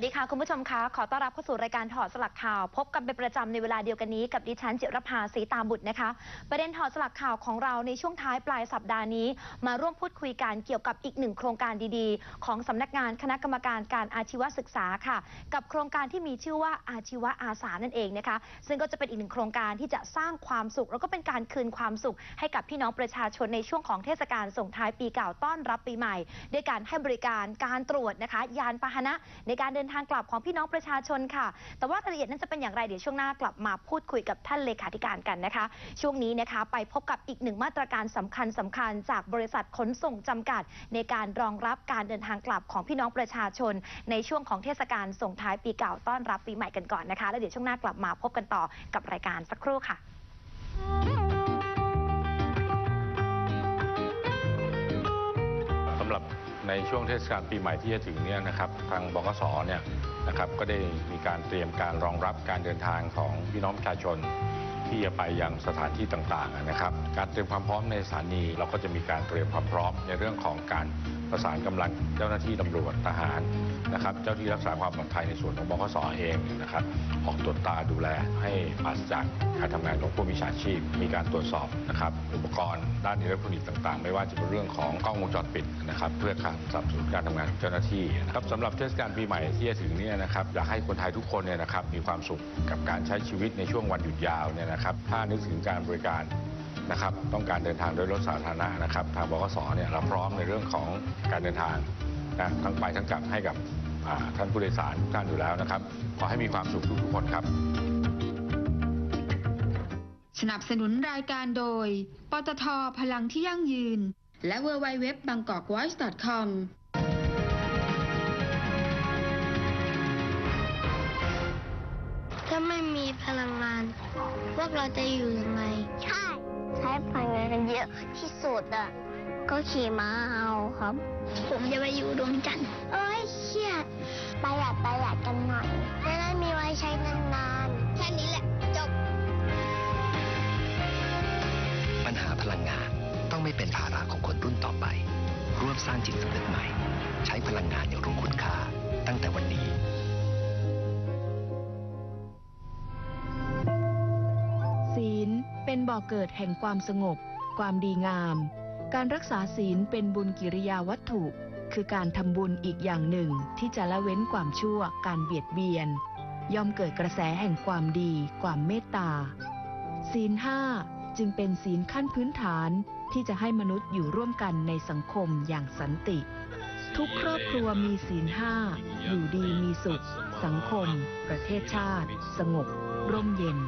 สดีค่ะ คุณผู้ชมคะขอต้อนรับเข้าสู่รายการถอดสลักข่าว พบกันเป็นประจำในเวลาเดียวกันนี้กับดิฉันจิรภาศรีตามบุตรนะคะ ประเด็นถอดสลักข่าวของเราในช่วงท้ายปลายสัปดาห์นี้ มาร่วมพูดคุยกันเกี่ยวกับอีกหนึ่งโครงการดีๆ ของสำนักงานคณะกรรมการการอาชีวศึกษาค่ะ กับโครงการที่มีชื่อว่าอาชีวอาสานั่นเองนะคะ ซึ่งก็จะเป็นอีกหนึ่งโครงการที่จะสร้างความสุข แล้วก็เป็นการคืนความสุข ให้กับพี่น้องประชาชนในช่วงของเทศกาลส่งท้ายปีเก่าต้อนรับปีใหม่ ด้วยการให้บริการการตรวจนะคะ ยานพาหนะในการเดินทางกลับของพี่น้องประชาชนค่ะ แต่ว่ารายละเอียดนั้นจะเป็นอย่างไรเดี๋ยวช่วงหน้ากลับมาพูดคุยกับท่านเลขาธิการกันนะคะ ช่วงนี้นะคะไปพบกับอีกหนึ่งมาตรการสำคัญสำคัญจากบริษัทขนส่งจำกัด ในการรองรับการเดินทางกลับของพี่น้องประชาชน ในช่วงของเทศกาลส่งท้ายปีเก่าต้อนรับปีใหม่กันก่อนนะคะ แล้วเดี๋ยวช่วงหน้ากลับมาพบกันต่อกับรายการสักครู่ค่ะ ในช่วงเทศกาลปีใหม่ที่จะถึงเนี่ยนะครับทางบกสเนี่ยนะครับก็ได้มีการเตรียมการรองรับการเดินทางของพี่น้องประชาชนที่จะไปยังสถานที่ต่างๆนะครับ การเตรียมความพร้อมในสถานีเราก็จะมีการเตรียมความพร้อมในเรื่องของการประสานกำลังเจ้าหน้าที่ตำรวจทหารนะครับ เจ้าที่รักษาความปลอดภัยในส่วนของบกสเองนะครับ ออกตรวจตาดูแลให้ปราศจากการทำงานของผู้มีชาชีพ มีการตรวจสอบนะครับอุปกรณ์ด้านอิเล็กทรอนิกส์ต่างๆ ไม่ว่าจะเป็นเรื่องของกล้องวงจรปิดนะครับ เพื่อการสนับสนุนการทำงานของเจ้าหน้าที่นะครับสำหรับเทศกาลปีใหม่ที่จะถึงนี้เนี่ยนะครับอยากให้คนไทยทุกคนเนี่ยนะครับมีความสุขกับการใช้ชีวิตในช่วงวันหยุดยาวเนี่ยนะครับถ้านึกถึงการบริการนะครับต้องการเดินทางโดยรถสาธารณะนะครับทางบกสเนี่ยเราพร้อมในเรื่องของการเดินทางนะทั้งไปทั้งกลับให้กับท่านผู้โดยสารทุกท่านอยู่แล้วนะครับ ขอให้มีความสุขทุกๆคนครับ สนับสนุนรายการโดย ปตทพลังที่ยั่งยืน และ w w w b a n g k o k v o i c e c o m พลังงาน พวกเราจะอยู่ยังไง ใช่ ใช้พลังงานกันเยอะที่สุดอะ ก็ขี่ม้าเอาครับ ผมจะไปอยู่ดวงจันทร์ เอ้ยเชี่ยประหยัดประหยัดกันหน่อยจะได้มีไว้ใช้นานๆ แค่นี้แหละจบ ปัญหาพลังงานต้องไม่เป็นภาระของคนรุ่นต่อไป ร่วมสร้างจิตสำนึกใหม่ ใช้พลังงานอย่างรู้คุณค่า ตั้งแต่วันนี้ เป็นบ่อกเกิดแห่งความสงบ ความดีงาม การรักษาศีลเป็นบุญกิริยาวัตถุ คือการทำบุญอีกอย่างหนึ่งที่จะละเว้นความชั่ว การเบียดเบียน ย่อมเกิดกระแสแห่งความดี ความเมตตา ศีลห้าจึงเป็นศีลขั้นพื้นฐานที่จะให้มนุษย์อยู่ร่วมกันในสังคมอย่างสันติ ทุกครอบครัวมีศีลห้าอยู่ดีมีสุข สังคม ประเทศชาติ สงบ ร่มเย็น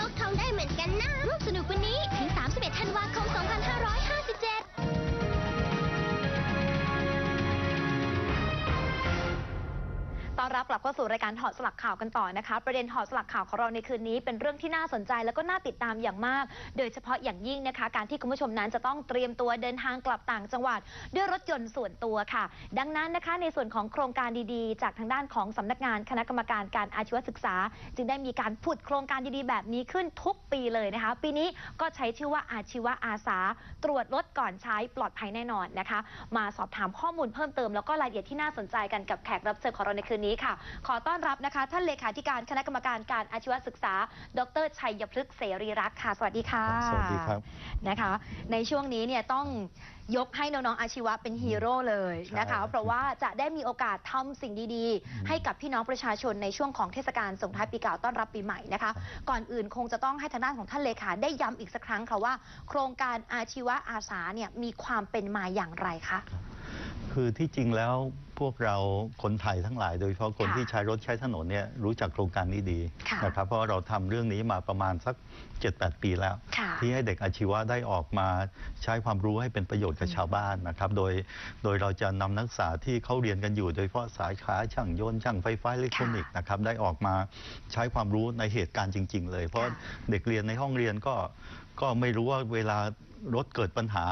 มีสิ รับกลับเข้าสู่รายการถอดสลักข่าวกันต่อนะคะ ประเด็นถอดสลักข่าวของเราในคืนนี้ เป็นเรื่องที่น่าสนใจแล้วก็น่าติดตามอย่างมาก โดยเฉพาะอย่างยิ่งนะคะ การที่คุณผู้ชมนั้นจะต้องเตรียมตัวเดินทางกลับต่างจังหวัด ด้วยรถยนต์ส่วนตัวค่ะ ดังนั้นนะคะในส่วนของโครงการดีๆ จากทางด้านของสำนักงานคณะกรรมการการอาชีวศึกษา จึงได้มีการผุดโครงการดีๆ แบบนี้ขึ้นทุกปีเลยนะคะ ปีนี้ก็ใช้ชื่อว่าอาชีวอาสา ตรวจรถก่อนใช้ปลอดภัยแน่นอนนะคะ มาสอบถามข้อมูลเพิ่มเติมแล้วก็รายละเอียดที่น่าสนใจกันกับแขกรับเชิญของเราในคืนนี้ค่ะ ขอต้อนรับนะคะ ท่านเลขาธิการคณะกรรมการการอาชีวศึกษา ดรชัยพฤกษ์เสรีรักษ์ค่ะ สวัสดีค่ะ สวัสดีครับนะคะ ในช่วงนี้เนี่ยต้องยกให้น้องๆอาชีวะเป็นฮีโร่เลยนะคะใช่เพราะว่าจะได้มีโอกาสทำสิ่งดีๆ ให้กับพี่น้องประชาชนในช่วงของเทศกาลส่งท้ายปีเก่าต้อนรับปีใหม่นะคะ ก่อนอื่นคงจะต้องให้ทางด้านของท่านเลขาได้ย้ำอีกสักครั้งค่ะว่า โครงการอาชีวะอาสาเนี่ยมีความเป็นมาอย่างไรคะ คือที่จริงแล้วพวกเราคนไทยทั้งหลาย โดยเฉพาะคนค่ะที่ใช้รถใช้ถนนเนี่ยรู้จักโครงการนี้ดีค่ะ นะครับเพราะเราทำเรื่องนี้มาประมาณสัก 7-8 ปีแล้ว ค่ะ ที่ให้เด็กอาชีวะได้ออกมาใช้ความรู้ให้เป็นประโยชน์กับชาวบ้านนะครับ โดยโดยเราจะนำนักศึกษาที่เขาเรียนกันอยู่ โดยเฉพาะสายขาช่างยนต์ช่างไฟฟ้าอิเล็กทรอนิกส์นะครับได้ออกมาใช้ความรู้ในเหตุการณ์จริง ๆ เลย เพราะค่ะเด็กเรียนในห้องเรียนก็ก็ไม่รู้ว่าเวลารถเกิดปัญหา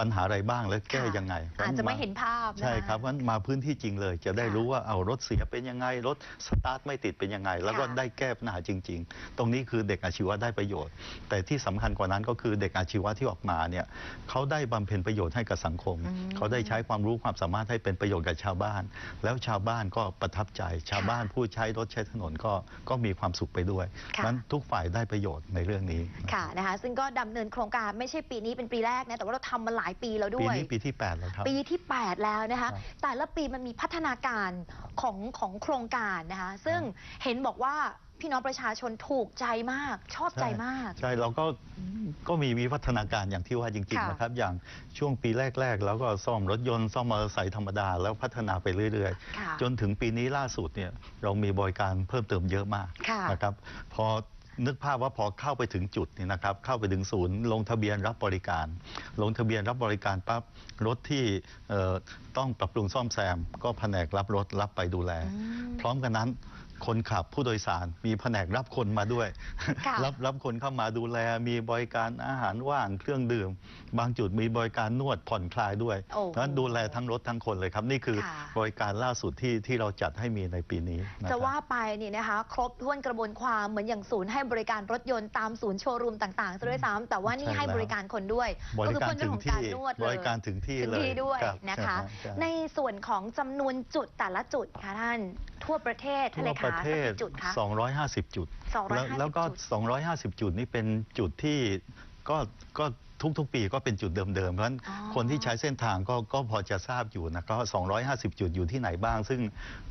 ปัญหาอะไรบ้างและแก้ค่ะยังไงอาจจะไม่เห็นภาพนะะใช่ครับงั้นมาพื้นที่จริงเลย จะได้ค่ะรู้ว่าเอารถเสียเป็นยังไงรถสตาร์ทไม่ติดเป็นยังไง แล้วก็ค่ะได้แก้ปัญหาจริง ๆ ตรงนี้คือเด็กอาชีวะได้ประโยชน์ แต่ที่สำคัญกว่านั้นก็คือเด็กอาชีวะที่ออกมาเนี่ยเขาได้บำเพ็ญประโยชน์ให้กับสังคมอืมเขาได้ใช้ความรู้ความสามารถให้เป็นประโยชน์กับชาวบ้าน แล้วชาวบ้านก็ประทับใจชาวบ้านผู้ใช้รถใช้ถนนก็ก็มีความสุขไปด้วยค่ะนั้นทุกฝ่ายได้ประโยชน์ในเรื่องนี้ค่ะนะคะซึ่งก็ดำเนินโครงการไม่ใช่ปีนี้เป็นปีแรกนะแต่ว่าเราทำมาหลายปีแล้วด้ปีวย นี้ปีที่8แล้วครับ ปีที่ 8 แล้วนะคะ ครับแต่ละปีมันมีพัฒนาการของของโครงการนะคะ ซึ่งเห็นบอกว่าพี่น้องประชาชนถูกใจมาก ชอบใจมาก ใช่เราก็ก็มีวิวัฒนาการอย่างที่ว่าจริงค่ะๆนะครับ อย่างช่วงปีแรก ๆ แล้วก็ซ่อมรถยนต์ซ่อมมอเตอร์ไซค์ธรรมดาแล้วพัฒนาไปเรื่อย ค่ะๆ จนถึงปีนี้ล่าสุดเนี่ยเรามีบริการเพิ่มเติมเยอะมากค่ะ นะครับ พอ นึกภาพว่าพอเข้าไปถึงจุดนี่นะครับเข้าไปถึงศูนย์ลงทะเบียนรับบริการ ลงทะเบียนรับบริการปั๊บรถที่เอ่อต้องปรับปรุงซ่อมแซม ก็แผนกรับรถรับไปดูแลอืมพร้อมกันนั้น คนขับผู้โดยสาร มีแผนกรับคนมาด้วย ค่ะ รับรับคนเข้ามาดูแล มีบริการอาหารว่างเครื่องดื่ม บางจุดมีบริการนวดผ่อนคลายด้วยโอ้โหนั้นดูแลทั้งรถทั้งคนเลยครับ นี่คือค่ะ บริการล่าสุดที่ที่เราจัดให้มีในปีนี้นครับจะว่าไปนี่นะคะ ครบถ้วนกระบวนความเหมือนอย่างศูนย์ให้บริการรถยนต์ตามศูนย์โชว์รูมต่างๆซะด้วยซ้ำแต่ว่านี่ใช่ให้แล้ว บริการคนด้วย บก็ริคือการเพิ่มเรื่ถึองงของการที่นวดเลยบริการถึงที่ถึงเลยที่ด้วยรับนะคะใช่ ในส่วนของจำนวนจุดแต่ละจุดค่ะท่าน ทั่วประเทศทั่เลวยปค่ะระเทศสักกี่จุดคะ 250 จุด 250แล้วแล้วก็ จุด 250 จุดนี่เป็นจุดที่ก็ก็ ทุกๆ ปีก็เป็นจุดเดิมๆ เพราะฉะนั้นอ๋อคนที่ใช้เส้นทางก็ก็พอจะทราบอยู่นะก็250 จุดอยู่ที่ไหนบ้าง ซึ่ง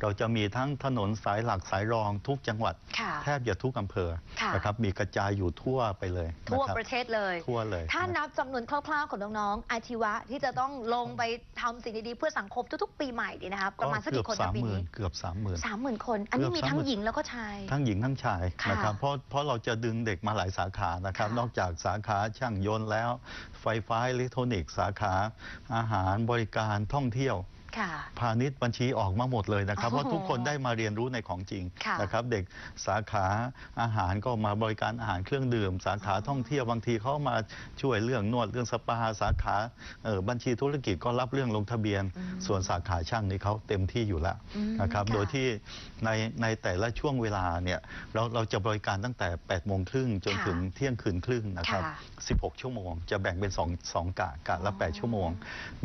เราจะมีทั้งถนนสายหลักสายรองทุกจังหวัด ค่ะแทบจะทุกอำเภอค่ะ นะครับมีกระจายอยู่ทั่วไปเลยทั่วนคบประเทศเลย ทั่วเลยถ้านะนับจำนวนคร่าวๆของน้องๆ อาชีวะที่จะต้องลงไปทำสิ่งดีๆ เพื่อสังคมทุกๆ ปีใหม่ดีนะคะประมาณสักกี่คนเกือบนะสามปีหมื่นนี้เกือบสามหมื่น สามหมื่นคน อันนี้เกือบมีทั้ง30,000 หญิงแล้วก็ชาย ทั้งหญิงทั้งชายค่ะนะครับเพราะเพราะเราจะดึงเด็กมาหลายสาขานะครับ ค่ะนอกจากสาขาช่างยนต์แล้วไฟฟ้าอิเล็กทรอนิกส์สาขาอาหารบริการท่องเที่ยว พาณิชย์บัญชีออกมาหมดเลยนะครับโอ้เพโหราะทุกคนได้มาเรียนรู้ในของจริงค่ะนะครับเด็กสาขาอาหารก็มาบริการอาหารเครื่องดื่ม สาขาท่องเที่ยวบางทีเขามาช่วยเรื่องนวดเรื่องสปาสาขาเอ่อบัญชีธุรกิจก็รับเรื่องลงทะเบียนอืมส่วนสาขาช่างนี่เขาเต็มที่อยู่แล้วอืมนะครับค่ะโดยที่ในในแต่ละช่วงเวลาเนี่ยเราเราจะบริการตั้งแต่8โมงครึ่งจนค่ะถึงเที่ยงคืนครึ่งนะครับค่ะ16 ชั่วโมง จะแบ่งเป็น2 2กะกะละอ๋อ8ชั่วโมง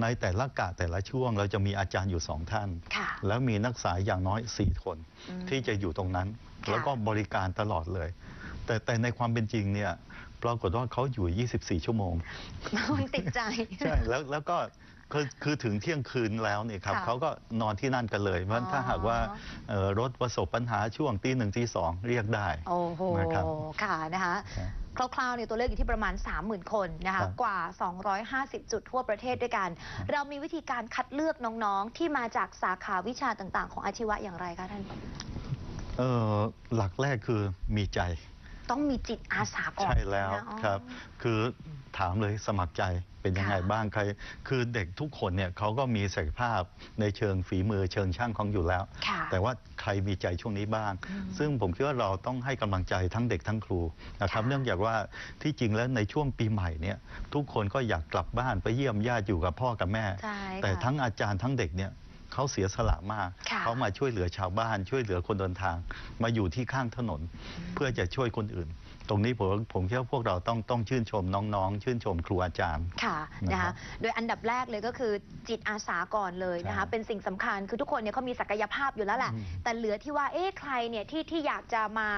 ในแต่ละกะแต่ละช่วงเราจะมีอาจารย์อยู่2ท่านค่ะแล้วมีนักศึกษาอย่างน้อย 4 คนอืมที่จะอยู่ตรงนั้นค่ะแล้วก็บริการตลอดเลย แต่แต่ในความเป็นจริงเนี่ยปรากฏว่าเขาอยู่ 24 ชั่วโมงมันติดใจ ใช่ แล้วแล้วก็คือคือถึงเที่ยงคืนแล้วเนี่ยครับค่ะเขาก็นอนที่นั่นกันเลยเพราะฉะนั้นถ้าหากว่าเอ่อรถประสบปัญหาช่วงตีหนึ่งตีสองเรียกได้โอ้โหนะครับค่ะนะคะ คร่าวๆเนี่ยตัวเลขอยู่ที่ประมาณ 30,000 คนนะครัคะบกว่า 250 จุดทั่วประเทศด้วยกัน เรามีวิธีการคัดเลือกน้องๆ ที่มาจากสาขาวิชาต่างๆ ของอาชีวะอย่างไรคะท่านเอ่อหลักแรกคือมีใจ ต้องมีจิตอาสาก่อนใช่แล้วนะอ๋อ ครับ คือถามเลยสมัครใจเป็นยังไงค่ะ บ้างใคร คือเด็กทุกคนเนี่ยเขาก็มีศักยภาพในเชิงฝีมือเชิงช่างของอยู่แล้ว ค่ะ แต่ว่าใครมีใจช่วงนี้บ้าง อืมซึ่งผมคิดว่าเราต้องให้กำลังใจทั้งเด็กทั้งครูนะครับ ค่ะเนื่องจากว่าที่จริงแล้วในช่วงปีใหม่เนี่ยทุกคนก็อยากกลับบ้านไปเยี่ยมญาติอยู่กับพ่อกับแม่ ใช่แต่ค่ะทั้งอาจารย์ทั้งเด็กเนี่ย เขาเสียสละมากค่ะเขามาช่วยเหลือชาวบ้าน ช่วยเหลือคนเดินทาง มาอยู่ที่ข้างถนน เพื่อจะช่วยคนอื่น ตรงนี้ผมผมคิดว่าพวกเราต้องต้องชื่นชมน้องๆ ชื่นชมครูอาจารย์ค่ะนะนะครัคะบโดยอันดับแรกเลยก็คือจิตอาสาก่อนเลยนะคะใช่เป็นสิ่งสำคัญคือทุกคนเนี่ยเขามีศักยภาพอยู่แล้วแหละอืมแต่เหลือที่ว่าเอ๊ะใครเนี่ยที่ที่อยากจะมา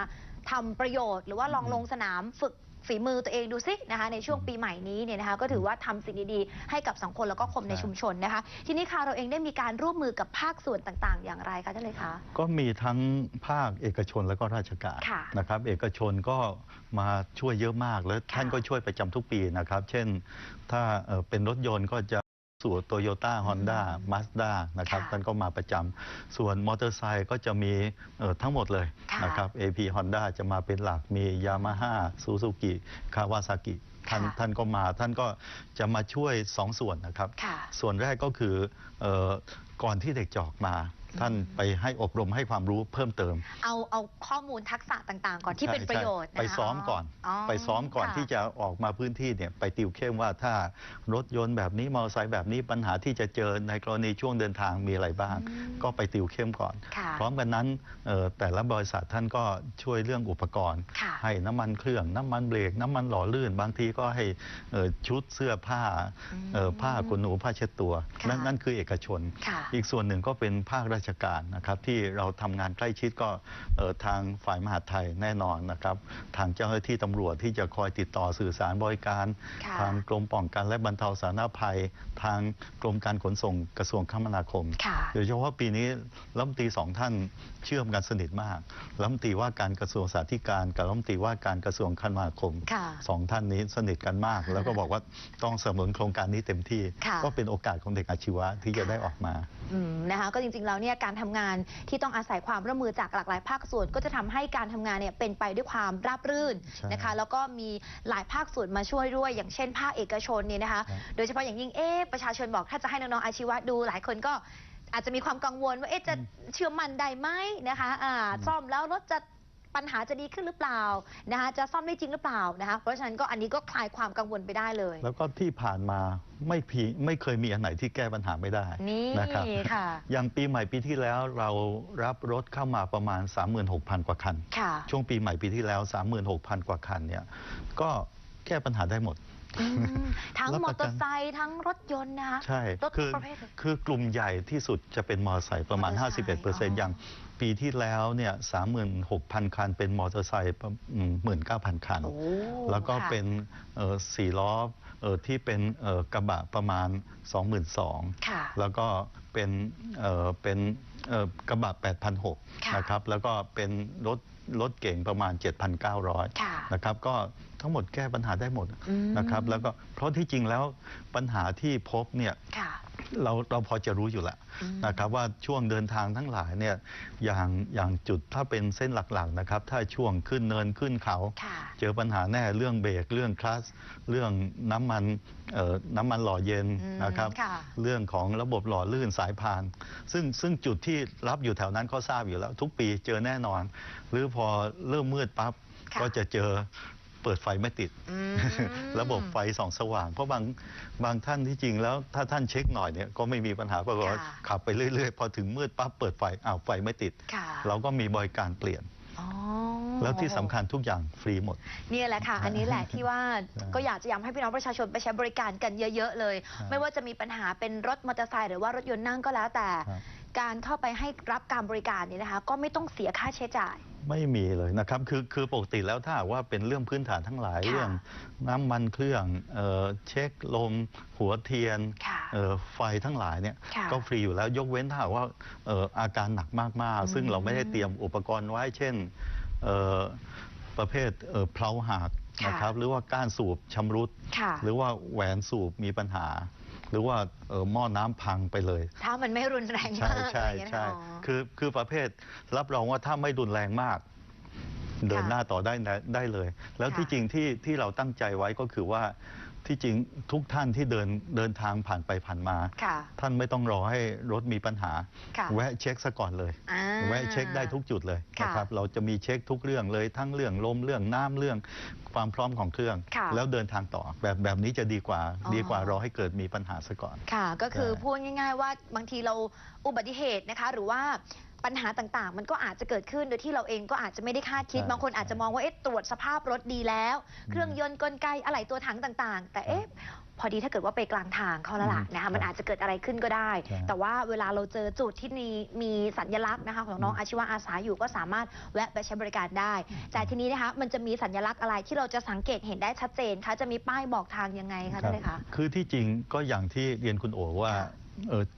ทำประโยชน์ หรือว่าลองอืมลงสนามฝึก ฝีมือตัวเองดูซินะคะในช่วงอืมปีใหม่นี้เนี่ยนะคะก็ถือว่าทำสิ่งดีๆ ให้กับสังคมแล้วก็คนในใช่ชุมชนนะคะ ทีนี้ค่ะเราเองได้มีการร่วมมือกับภาคส่วนต่างๆ อย่างไรคะท่านเลยคะก็มีทั้งภาคเอกชนแล้วก็ราชการค่ะนะครับเอกชนก็มาช่วยเยอะมากแล้วท่านค่ะก็ช่วยประจำทุกปีนะครับ เช่น ถ้าเอ่อเป็นรถยนต์ก็จะ ส่วนโตโยต้าฮอนด้ามาสด้านะครับค่ะท่านก็มาประจำส่วนมอเตอร์ไซค์ก็จะมีเอ่อทั้งหมดเลยค่ะนะครับ AP Honda จะมาเป็นหลักมียามาฮ่าซูซูกิคาวาซากิท่านค่ะท่านก็มาท่านก็จะมาช่วยสองส่วนนะครับค่ะส่วนแรกก็คือเอ่อก่อนที่เด็กจะออกมา ท่านไปให้อบรมให้ความรู้เพิ่มเติม เอาเอาข้อมูลทักษะต่างๆ ก่อนที่เป็นใช่ประโยชน์ใช่ไปนะคะซ้อมก่อน ไปซ้อมก่อนค่ะที่จะออกมาพื้นที่เนี่ยไปติวเข้มว่าถ้ารถยนต์แบบนี้มอเตอร์ไซค์แบบนี้ปัญหาที่จะเจอในกรณีช่วงเดินทางมีอะไรบ้างอืมก็ไปติวเข้มก่อนค่ะพร้อมกันนั้นเอ่อแต่ละบริษัทท่านก็ช่วยเรื่องอุปกรณ์ค่ะให้น้ำมันเครื่องน้ำมันเบรกน้ำมันหล่อลื่น บางทีก็ให้เอ่อชุดเสื้อผ้าอืมเอ่อผ้าขนหนูผ้าเช็ดตัวค่ะนั่นนั่นคือเอกชนค่ะอีกส่วนหนึ่งก็เป็นภาคราชการนะครับ ที่เราทำงานใกล้ชิดก็เอ่อทางฝ่ายมหาดไทยแน่นอนนะครับ ทางเจ้าหน้าที่ตำรวจที่จะคอยติดต่อสื่อสารบริการค่ะทางกรมป้องกันและบรรเทาสาธารณภัย ทางกรมการขนส่งกระทรวงคมนาคมค่ะโดยเฉพาะปีนี้รัฐมนตรีสองท่านเชื่อมกันสนิทมากรัฐมนตรีว่าการกระทรวงสาธารณการกับรัฐมนตรีว่าการกระทรวงคมนาคมค่ะสองท่านนี้สนิทกันมาก แล้วก็บอกว่าต้องสนับสนุนโครงการนี้เต็มที่ค่ะก็เป็นโอกาสของเด็กอาชีวะที่จะได้ออกมาอืมนะคะก็จริงๆแล้วเนี่ยการทำงานที่ต้องอาศัยความร่วมมือจากหลากหลายภาคส่วน ก็จะทำให้การทำงานเนี่ยเป็นไปด้วยความราบรื่นใช่นะคะ แล้วก็มีหลายภาคส่วนมาช่วยด้วย อย่างเช่น ภาคเอกชนเนี่ยนะคะครับโดยเฉพาะอย่างยิ่งเอ๊ะประชาชนบอกถ้าจะให้น้องๆอาชีวะดู หลายคนก็อาจจะมีความกังวลว่าเอ๊ะจะเชื่อมั่นได้ไหมนะคะอ่าซ่อมแล้วรถจะ ปัญหาจะดีขึ้นหรือเปล่านะคะจะซ่อมได้จริงหรือเปล่านะคะเพราะฉะนั้นก็อันนี้ก็คลายความกังวลไปได้เลย แล้วก็ที่ผ่านมาไม่พีไม่เคยมีอันไหนที่แก้ปัญหาไม่ได้นี่นะครับค่ะอย่างปีใหม่ปีที่แล้วเรารับรถเข้ามาประมาณ 36,000 กว่าคันค่ะช่วงปีใหม่ปีที่แล้ว 36,000 กว่าคันเนี่ยก็แก้ปัญหาได้หมดอืมทั้งรับมปอระกันเตอร์ไซค์ทั้งรถยนต์นะคะใช่รถคืทุกประเภทเลยคือกลุ่มใหญ่ที่สุดจะเป็นมอเตอร์ไซค์ประมาณมอเตอ ร์ไซค์51เปอร์เซ็นอ๋ต์ออย่างปีที่แล้วเนี่ย36,000คัน เป็นมอเตอร์ไซค์19,000คันโอ้แล้วก็ค่ะเป็นเอ่อสี่ล้อเอ่อที่เป็นเอ่อกระบะประมาณ 22,000ค่ะแล้วก็เป็นเอ่อเป็นเอ่อกระบะ8,600ค่ะนะครับ แล้วก็เป็นรถรถเก่งประมาณ 7,900ค่ะนะครับ ก็ ทั้งหมดแก้ปัญหาได้หมดอืมนะครับ แล้วก็เพราะที่จริงแล้วปัญหาที่พบเนี่ยค่ะเราเราพอจะรู้อยู่แล้วอืมนะครับว่าช่วงเดินทางทั้งหลายเนี่ยอย่างอย่างจุดถ้าเป็นเส้นหลักๆนะครับถ้าช่วงขึ้นเนินขึ้นเขาค่ะเจอปัญหาแน่เรื่องเบรกเรื่องคลัสเรื่องน้ำมันเอ่อน้ำมันหล่อเย็นอืมนะครับค่ะเรื่องของระบบหล่อลื่นสายพาน ซึ่งซึ่งจุดที่รับอยู่แถวนั้นก็ทราบอยู่แล้ว ทุกปีเจอแน่นอน หรือพอเริ่มมืดปั๊บค่ะก็จะเจอ เปิดไฟไม่ติด อืม ระบบไฟส่องสว่าง เพราะบางบางท่านที่จริงแล้วถ้าท่านเช็คหน่อยเนี่ยก็ไม่มีปัญหาปรากฏว่าค่ะ ขับไปเรื่อยๆ พอถึงมืดปั๊บเปิดไฟอ้าวไฟไม่ติด ค่ะเราก็มีบริการเปลี่ยน อ๋อ แล้วที่สำคัญทุกอย่างฟรีหมด เนี่ยแหละค่ะ อันนี้แหละที่ว่าใช่ก็อยากจะย้ำให้พี่น้องประชาชนไปใช้บริการกันเยอะ ๆ เลยครับไม่ว่าจะมีปัญหาเป็นรถมอเตอร์ไซค์หรือว่ารถยนต์นั่งก็แล้วแต่ ครับ การเข้าไปให้รับการบริการนี้นะคะ ก็ไม่ต้องเสียค่าใช้จ่าย ไม่มีเลยนะครับคือคือปกติแล้วถ้าหากว่าเป็นเรื่องพื้นฐานทั้งหลายค่ะเรื่องน้ำมันเครื่องเอ่อเช็คลมหัวเทียนค่ะเอ่อไฟทั้งหลายเนี่ยค่ะก็ฟรีอยู่แล้วยกเว้นถ้าหากว่าเอ่ออาการหนักมากอืมๆซึ่งเราไม่ได้เตรียมอุปกรณ์ไว้เช่นเอ่อประเภทเอ่อเพลาหักค่ะนะครับหรือว่าก้านสูบชำรุด ค่ะ หรือว่าแหวนสูบมีปัญหา หรือว่าเอ่อหม้อน้ำพังไปเลย ถ้ามันไม่รุนแรงใช่มากใช่อะไรอย่างเงี้ยใช่นะคะอ๋อ คือคือประเภทรับรองว่าถ้าไม่รุนแรงมาก เดินค่ะหน้าต่อได้ได้ได้เลย แล้วค่ะ ที่จริงที่ที่เราตั้งใจไว้ก็คือว่า ที่จริงทุกท่านที่เดินเดินทางผ่านไปผ่านมา ค่ะ ท่านไม่ต้องรอให้รถมีปัญหา ค่ะ แวะเช็คซะก่อนเลย อ่า แวะเช็คได้ทุกจุดเลยค่ะนะครับ เราจะมีเช็คทุกเรื่องเลยทั้งเรื่องลมเรื่องน้ำเรื่องความพร้อมของเครื่อง ค่ะแล้วเดินทางต่อแบบแบบนี้จะดีกว่า อ๋อ ดีกว่ารอให้เกิดมีปัญหาซะก่อน ค่ะ ก็คือใช่พูดง่าย ๆ ว่าบางทีเราอุบัติเหตุนะคะ หรือว่า ปัญหาต่างๆ มันก็อาจจะเกิดขึ้นโดยที่เราเองก็อาจจะไม่ได้คาดคิดใช่บางคนอาจจะมองว่าเอ๊ะตรวจสภาพรถดีแล้วอืมเครื่องยนต์กลไกอะไหล่ตัวถังต่างๆ แต่เอ๊ะพอดีถ้าเกิดว่าไปกลางทางเขาแล้วล่ะอืมนะคะมันครับอาจจะเกิดอะไรขึ้นก็ได้ใช่แต่ว่าเวลาเราเจอจุดที่มีมีสัญลักษณ์นะคะของน้องอืมอาชีวะอาสาอยู่ก็สามารถแวะไปใช้บริการได้ แต่ทีนี้นะคะมันจะมีสัญลักษณ์อะไรที่เราจะสังเกตเห็นได้ชัดเจนคะจะมีป้ายบอกทางยังไงคะท่านเลยคะคือที่จริงก็อย่างที่เรียนคุณโอว่าค่ะเอ่อ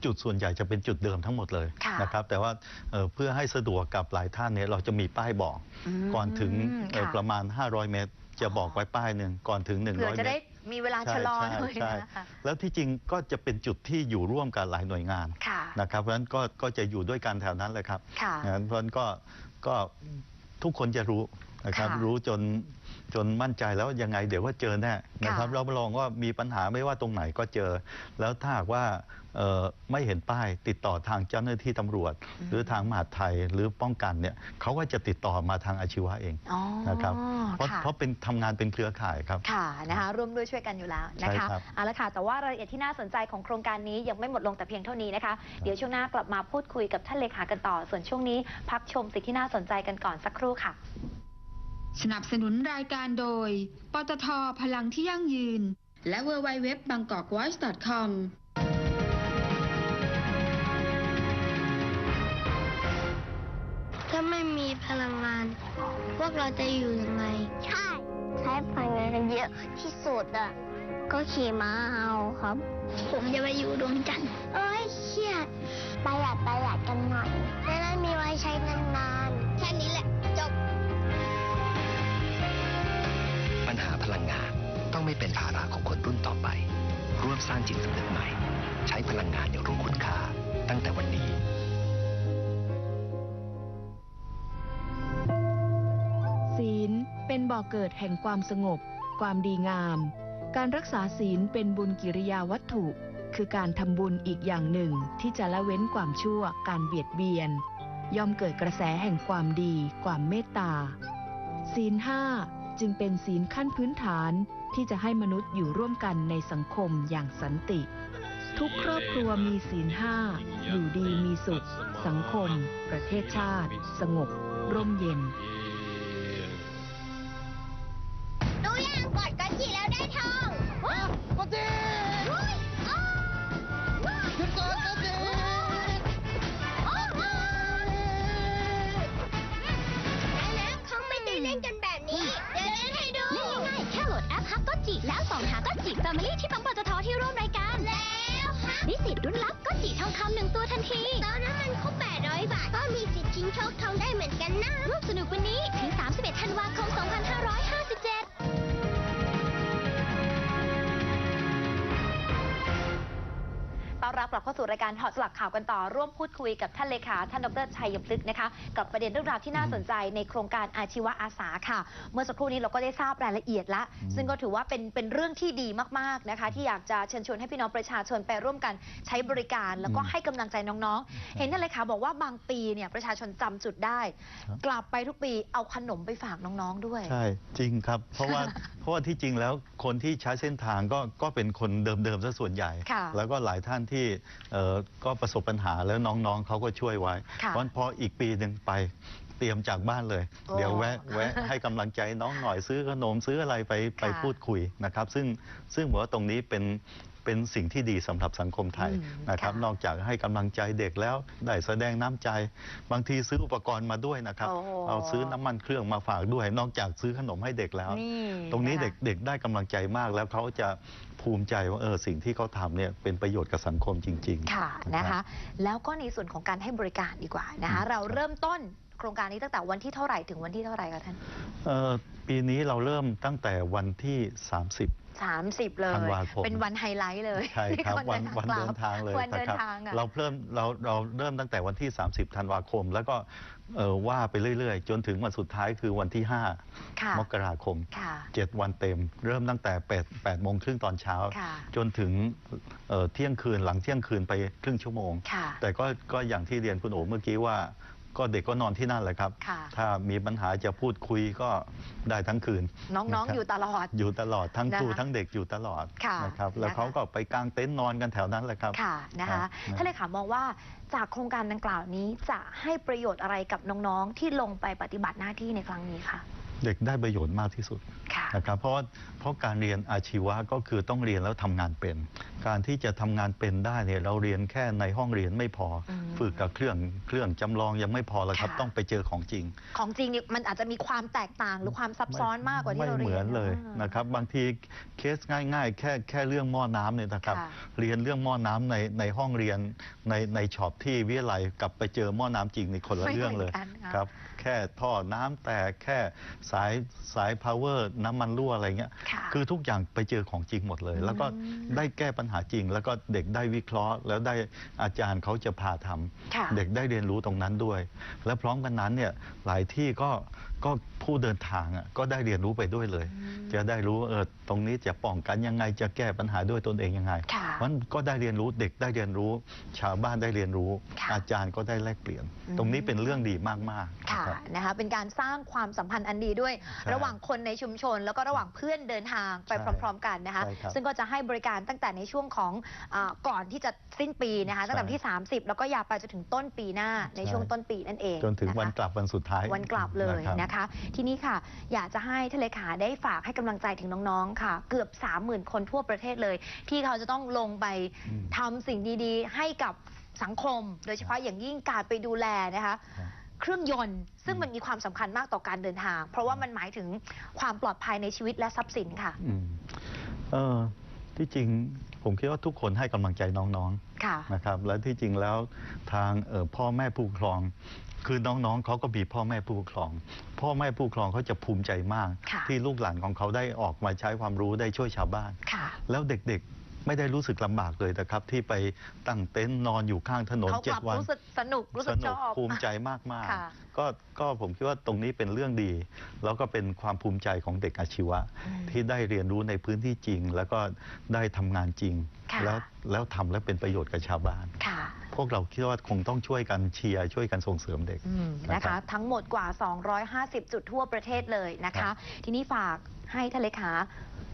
จุดส่วนใหญ่จะเป็นจุดเดิมทั้งหมดเลยค่ะนะครับแต่ว่าเอ่อเพื่อให้สะดวกกับหลายท่านเนี่ยเราจะมีป้ายบอก อืมก่อนถึงเอ่อค่ะ ประมาณ 500 เมตร จะบอกไว้ป้ายหนึ่งก่อนถึง100เผื่อเมจะตได้รมีเวลาใช่ชะลอใช่ด้วยใช่นะคะแล้วที่จริงก็จะเป็นจุดที่อยู่ร่วมกับหลายหน่วยงานค่ะ นะครับเพราะฉะนั้นก็ก็จะอยู่ด้วยกันแถวนั้นเลยครับ ค่ะงั้นเพราะฉะนั้นก็ก็ทุกคนจะรู้นะครับค่ะรู้จนจนมั่นใจแล้วยังไงเดี๋ยวก็เจอแน่นะครับค่ะ รับรองว่ามีปัญหาไม่ว่าตรงไหนก็เจอ แล้วถ้าหากว่าเอ่อ ไม่เห็นป้ายติดต่อทางเจ้าหน้าที่ตำรวจ หรือทางมหาดไทยหรือป้องกันเนี่ยเขาก็จะติดต่อมาทางอาชีวะเองอ๋อนะครับเพราะค่ะเพราะเป็นทำงานเป็นเครือข่ายครับค่ะนะคะร่วมด้วยช่วยกันอยู่แล้วนะใช่คะครับเอาละค่ะแต่ว่ารายละเอียดที่น่าสนใจของโครงการนี้ยังไม่หมดลงแต่เพียงเท่านี้นะคะเดี๋ยวช่วงหน้ากลับมาพูดคุยกับท่านเลขากันต่อ ส่วนช่วงนี้ พักชมสิ่งที่น่าสนใจกันก่อนสักครู่ค่ะ สนับสนุนรายการโดย ปตทพลังที่ยั่งยืน และ w w w b a n g k o k v o i c e c o m ม่มีพลังงาน พวกเราจะอยู่ยังไง ใช่ ใช้พลังงานกันเยอะที่สุดอะ ก็ขี่ม้าเอาครับ ผมจะไปอยู่ดวงจันทร์เอ้ยเครียดประหยัดประหยัดกันหน่อยจะได้มีไว้ใช้นานๆ แค่นี้แหละจบ ปัญหาพลังงานต้องไม่เป็นภาระของคนรุ่นต่อไป ร่วมสร้างจิตสำนึกใหม่ ใช้พลังงานอย่างรู้คุณค่า ตั้งแต่วันนี้ เป็นบ่อเกิดแห่งความสงบ ความดีงาม การรักษาศีลเป็นบุญกิริยาวัตถุ คือการทำบุญอีกอย่างหนึ่งที่จะละเว้นความชั่ว การเบียดเบียน ย่อมเกิดกระแสแห่งความดี ความเมตตา ศีลห้าจึงเป็นศีลขั้นพื้นฐานที่จะให้มนุษย์อยู่ร่วมกันในสังคมอย่างสันติ ทุกครอบครัวมีศีลห้าอยู่ดีมีสุข สังคม ประเทศชาติ สงบ ร่มเย็น ส่องหาก็จิ Family ที่ปั๊มปตทที่ร่วมรายการ แล้วฮะนิสิตรุ่นลับก็จิทองคำหนึ่งตัวทันที ตอนนั้นมันครบ800 บาท ก็มีสิทธิ์ชิงโชคทองได้เหมือนกันนะร่วมสนุกวันนี้ ถึง 31 ธันวาคม 2557 รับกลับเข้าสู่รายการถอดสลักข่าวกันต่อร่วมพูดคุยกับท่านเลขาท่านดรชัยยมพลึกษ์นะคะกับประเด็นเรื่องราวที่น่าสนใจในโครงการอาชีวะอาสาค่ะ เมื่อสักครู่นี้เราก็ได้ทราบรายละเอียดละอืมซึ่งก็ถือว่าเป็นเป็นเรื่องที่ดีมากๆนะคะ ที่อยากจะเชิญชวนให้พี่น้องประชาชนไปร่วมกันใช้บริการ แล้วก็ให้กำลังใจน้องๆ เห็นท่านเลขาบอกว่าบางปีเนี่ยประชาชนจำจุดได้ครับกลับไปทุกปีเอาขนมไปฝากน้องๆด้วยใช่จริงครับ เพราะว่าเพราะว่าที่จริงแล้วคนที่ใช้เส้นทางก็ก็เป็นคนเดิมๆซะส่วนใหญ่ค่ะแล้วก็หลายท่านที่เอ่อก็ประสบปัญหาแล้วน้องๆเขาก็ช่วยไว้ค่ะเพราะพออีกปีหนึ่งไปเตรียมจากบ้านเลย โอ้เดี๋ยวแวะแวะให้กำลังใจน้องหน่อยซื้อขนมซื้ออะไรไปไปค่ะพูดคุยนะครับ ซึ่งซึ่งผมว่าตรงนี้เป็น เป็นสิ่งที่ดีสำหรับสังคมไทยอืมนะครับค่ะนอกจากให้กำลังใจเด็กแล้วได้แสดงน้ำใจ บางทีซื้ออุปกรณ์มาด้วยนะครับโอ้โหเอาซื้อน้ำมันเครื่องมาฝากด้วย นอกจากซื้อขนมให้เด็กแล้วนี่ตรงนี้ะคะเด็กเด็กได้กำลังใจมากแล้วเขาจะภูมิใจว่าเออสิ่งที่เขาทำเนี่ยเป็นประโยชน์กับสังคมจริง ๆ ค่ะรันะบคะ แล้วก็ในส่วนของการให้บริการดีกว่านะคะอืมเราเริ่มต้นโครงการนี้ตั้งแต่วันที่เท่าไหร่ถึงวันที่เท่าไหร่คะท่านเอ่อปีนี้เราเริ่มตั้งแต่วันที่ 30 30 เลย ธันวาคม เป็นวันไฮไลท์เลยใช่ครับใวันวันกลับเดินทางเลยวันเดินนะครับทางอะ เราเริ่มเราเราเริ่มตั้งแต่วันที่ 30 ธันวาคม แล้วก็เอ่อว่าไปเรื่อยๆ จนถึงวันสุดท้ายคือวันที่ ค่ะ 5 มกราคม ค่ะ 7 วันเต็ม เริ่มตั้งแต่8 8โมงครึ่งตอนเช้า ค่ะ จนถึงเอ่อเที่ยงคืนหลังเที่ยงคืนไปครึ่งชั่วโมง ค่ะ แต่ก็ก็อย่างที่เรียนคุณโอเมื่อกี้ว่า ก็เด็กก็นอนที่นั่นแหละครับ ค่ะ ถ้ามีปัญหาจะพูดคุยก็ได้ทั้งคืนน้องนะครับๆอยู่ตลอด อยู่ตลอดทั้งครูนะคะทั้งเด็กอยู่ตลอดค่ะนะครับ แล้วนะคะ เขาก็ไปกางเต็นท์นอนกันแถวนั้นแหละครับ ค่ะนะครัคะบ ท่านเลขามองว่าจากโครงการดังกล่าวนี้จะให้ประโยชน์อะไรกับน้องๆ ที่ลงไปปฏิบัติหน้าที่ในครั้งนี้ค่ะ เด็กได้ประโยชน์มากที่สุดค่ะนะครับเพราะว่าเพราะการเรียนอาชีวะก็คือต้องเรียนแล้วทำงานเป็น การที่จะทำงานเป็นได้เนี่ยเราเรียนแค่ในห้องเรียนไม่พออมฝึกกับเครื่องเครื่องจำลองยังไม่พอแล้วครับค่ะต้องไปเจอของจริง ของจริงเนี่ยมันอาจจะมีความแตกต่างหรือความซับซ้อนมากกว่าที่เราไม่เรียนเหมือนเลยอ่านะครับบางทีเคสง่าย ๆ แค่แค่เรื่องหม้อน้ำเนี่ยนะครับค่ะเรียนเรื่องหม้อน้ำในในห้องเรียนในในช็อปที่วิทยาลัยกับไปเจอหม้อน้ำจริงในคนละไม่เรื่องเลยหมืนกันค่ะครับ แค่ท่อน้ำแตกแค่สายสายพาวเวอร์น้ำมันรั่วอะไรเงี้ยค่ะคือทุกอย่างไปเจอของจริงหมดเลย แล้วก็อืมได้แก้ปัญหาจริง แล้วก็เด็กได้วิเคราะห์ แล้วได้อาจารย์เขาจะพาทำค่ะ เด็กได้เรียนรู้ตรงนั้นด้วย และพร้อมกันนั้นเนี่ยหลายที่ก็ ก็ผู้เดินทางอะก็ได้เรียนรู้ไปด้วยเลย จะได้รู้เออตรงนี้จะป้องกันยังไงจะแก้ปัญหาด้วยตนเองยังไงค่ะมันก็ได้เรียนรู้เด็กได้เรียนรู้ ชาวบ้านได้เรียนรู้ ค่ะ อาจารย์ก็ได้แลกเปลี่ยนอืมตรงนี้เป็นเรื่องดีมากๆค่ะนะครับ นะคะเป็นการสร้างความสัมพันธ์อันดีด้วย ใช่ระหว่างคนในชุมชน แล้วก็ระหว่างเพื่อนเดินทางไปใช่พร้อม ๆ กันนะคะ ใช่ครับซึ่งก็จะให้บริการตั้งแต่ในช่วงของอาก่อนที่จะสิ้นปีนะคะตั้งแต่วันที่ 30 แล้วก็ยาวไปจนถึงต้นปีหน้าในช่วงต้นปีนั่นเองจนถึงวันะคะกลับวันสุดท้ายวันกลับเลยรับ นะคะทีนี้ค่ะ อยากจะให้ทะเลขาได้ฝากให้กำลังใจถึงน้องๆค่ะ เกือบ 30,000 คนทั่วประเทศเลย ที่เขาจะต้องลงไปอืมทำสิ่งดีๆ ให้กับสังคม โดยเฉพาะอย่างยิ่งการไปดูแลนะคะครับเครื่องยนต์ซึ่งมันมีความสำคัญมากต่อการเดินทาง เพราะว่ามันหมายถึงความปลอดภัยในชีวิตและทรัพย์สินค่ะ อืมเออที่จริง ผมคิดว่าทุกคนให้กำลังใจน้องค่ะๆนะครับและที่จริงแล้วทางเอ่อพ่อแม่ผู้ปกครอง คือน้องๆเขาก็มีพ่อแม่ผู้ปกครอง พ่อแม่ผู้ปกครองเขาจะภูมิใจมาก ค่ะ ที่ลูกหลานของเขาได้ออกมาใช้ความรู้ได้ช่วยชาวบ้าน ค่ะ แล้วเด็กๆ ไม่ได้รู้สึกลำบากเลยนะครับ ที่ไปตั้งเต็นท์นอนอยู่ข้างถนนเขาเจ็กดลับวัน รู้สึกสนุกรู้สึกสชนุกอบ ภูมิใจมากค่ะๆก็ก็ผมคิดว่าตรงนี้เป็นเรื่องดี แล้วก็เป็นความภูมิใจของเด็กอาชีวะ อืมที่ได้เรียนรู้ในพื้นที่จริง แล้วก็ได้ทำงานจริง ค่ะ แล้วแล้วทำแล้วเป็นประโยชน์กับชาวบ้าน ค่ะ พวกเราคิดว่าคงต้องช่วยกันเชียร์ช่วยกันส่งเสริมเด็ก อืมนะนะครัคะบทั้งหมดกว่า 250 จุดทั่วประเทศเลยนะครัคะ บ ทีนี้ฝากให้ทะเลขา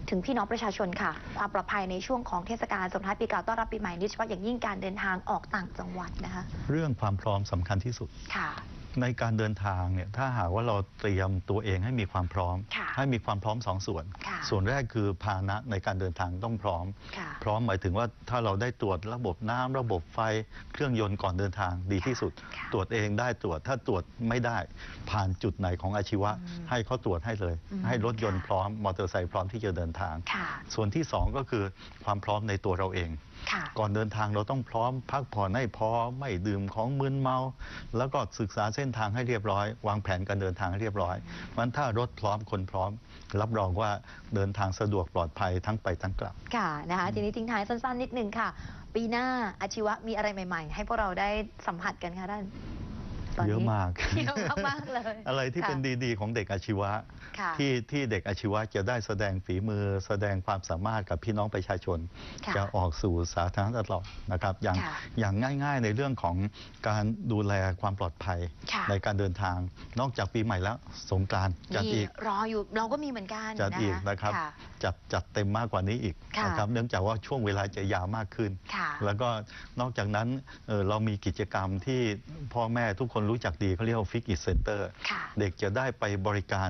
ถึงพี่น้องประชาชนค่ะ ความปลอดภัยในช่วงของเทศกาลส่งท้ายปีเก่าต้อนรับปีใหม่โดยเฉพาะอย่างยิ่งการเดินทางออกต่างจังหวัดนะคะ เรื่องความพร้อมสำคัญที่สุดค่ะ ในการเดินทางเนี่ยถ้าหากว่าเราเตรียมตัวเองให้มีความพร้อม ค่ะให้มีความพร้อมสองส่วน ค่ะส่วนแรกคือพาหนะในการเดินทางต้องพร้อม ค่ะ พร้อมหมายถึงว่าถ้าเราได้ตรวจระบบน้ำระบบไฟเครื่องยนต์ก่อนเดินทางดีที่สุด ค่ะตรวจเองได้ตรวจถ้าตรวจไม่ได้ ผ่านจุดไหนของอาชีวะ อืมให้เขาตรวจให้เลย อืมให้รถยนต์ค่ะ พร้อมมอเตอร์ไซค์พร้อมที่จะเดินทาง ค่ะ ส่วนที่สองก็คือความพร้อมในตัวเราเองค่ะก่อนเดินทางเราต้องพร้อม พักผ่อนให้พอไม่ดื่มของมึนเมา แล้วก็ศึกษาเส้นทางให้เรียบร้อย วางแผนการเดินทางให้เรียบร้อยมันถ้ารถพร้อมคนพร้อม รับรองว่าเดินทางสะดวกปลอดภัยทั้งไปทั้งกลับค่ะนะคะทีนี้ทิ้งท้ายสั้นๆ นิดนึงค่ะ ปีหน้าอาชีวะมีอะไรใหม่ ๆ ให้พวกเราได้สัมผัสกันค่ะท่าน ตนนี้เยอะมากเยอะมากๆเลย อะไรที่ค่ะเป็นดีๆ ของเด็กอาชีวะค่ะที่ที่เด็กอาชีวะจะได้แสดงฝีมือ แสดงความสามารถกับพี่น้องประชาชนค่ะจะออกสู่สาธารณะตลอดนะครับ อย่างค่ะอย่างง่ายๆในเรื่องของการดูแลความปลอดภัยค่ะในการเดินทาง นอกจากปีใหม่แล้วสงกรานต์จัดนี่อีกรออยู่เราก็มีเหมือนกันจัดอีกนะนะครับค่ะจัดจัดเต็มมากกว่านี้อีกค่ะนะครับเนื่องจากว่าช่วงเวลาจะยาวมากขึ้นค่ะแล้วก็นอกจากนั้นเอ่อเรามีกิจกรรมที่พ่อแม่ทุกคนรู้จักดีเขาเรียกว่าฟิกอิ c เซ็นเตอร์ค่ะเด็กจะได้ไปบริการ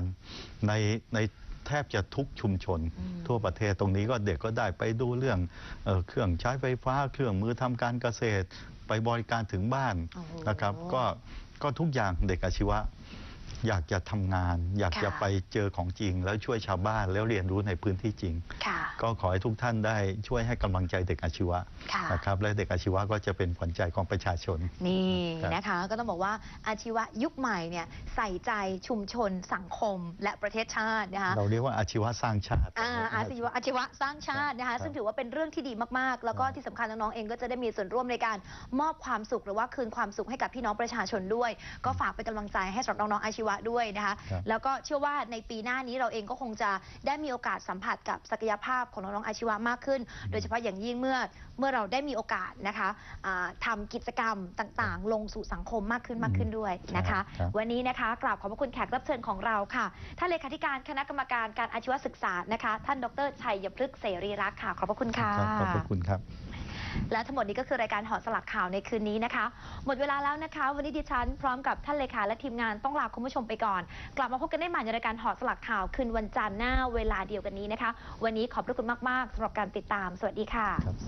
ในในแทบจะทุกชุมชนอืมทั่วประเทศตรงนี้ก็เด็กก็ได้ไปดูเรื่องเออเครื่องใช้ไฟฟ้า เครื่องมือทำการเกษตร ไปบริการถึงบ้านโอ้โหนะครับ ก็ก็ทุกอย่างเด็กอาชีวะ อยากจะทำงานอยากจะค่ะไปเจอของจริงแล้วช่วยชาวบ้านแล้วเรียนรู้ในพื้นที่จริงค่ะ ก็ขอให้ทุกท่านได้ช่วยให้กำลังใจเด็กอาชีวะค่ะ นะครับและเด็กอาชีวะก็จะเป็นขวัญใจของประชาชน นี่ครับนะคะก็ต้องบอกว่าอาชีวะยุคใหม่เนี่ยใส่ใจชุมชนสังคมและประเทศชาตินะคะ เราเรียกว่าอาชีวะสร้างชาติอ่าอาชีวะอาชีวะสร้างชาตินะครัคะบซึ่งถือว่าเป็นเรื่องที่ดีมากๆ แล้วก็ครับที่สำคัญน้องๆเองก็จะได้มีส่วนร่วมในการมอบความสุขหรือว่าคืนความสุขให้กับพี่น้องประชาชนด้วย ก็ฝากเป็นกำลังใจให้สำหรับน้องๆอาชีวะด้วยนะคะ ครับ แล้วก็เชื่อว่าในปีหน้านี้เราเองก็คงจะได้มีโอกาสสัมผัสกับศักยภาพของน้องๆอาชีวะมากขึ้น โดยเฉพาะอย่างยิ่งเมื่อเมื่อเราได้มีโอกาสนะคะอ่าทำกิจกรรมต่างๆ ลงสู่สังคมมากขึ้นมากขึ้นด้วยนะคะครับวันนี้นะคะกราบขอบพระคุณแขกรับเชิญของเราค่ะท่านเลขาธิการคณะกรรมการการอาชีวศึกษานะคะ ท่านดรชัยพฤกษ์เสรีรักษ์ค่ะ ขอบพระคุณค่ะครับขอบพระคุณครับ และทั้งหมดนี้ก็คือรายการหอสลักข่าวในคืนนี้นะคะ หมดเวลาแล้วนะคะ วันนี้ดิฉันพร้อมกับท่านเลขาและทีมงานต้องลาคุณผู้ชมไปก่อน กลับมาพบกันได้ใหม่ในรายการหอสลักข่าวคืนวันจันทร์หน้าเวลาเดียวกันนี้นะคะ วันนี้ขอบพระคุณมากๆสำหรับการติดตาม สวัสดีค่ะครับ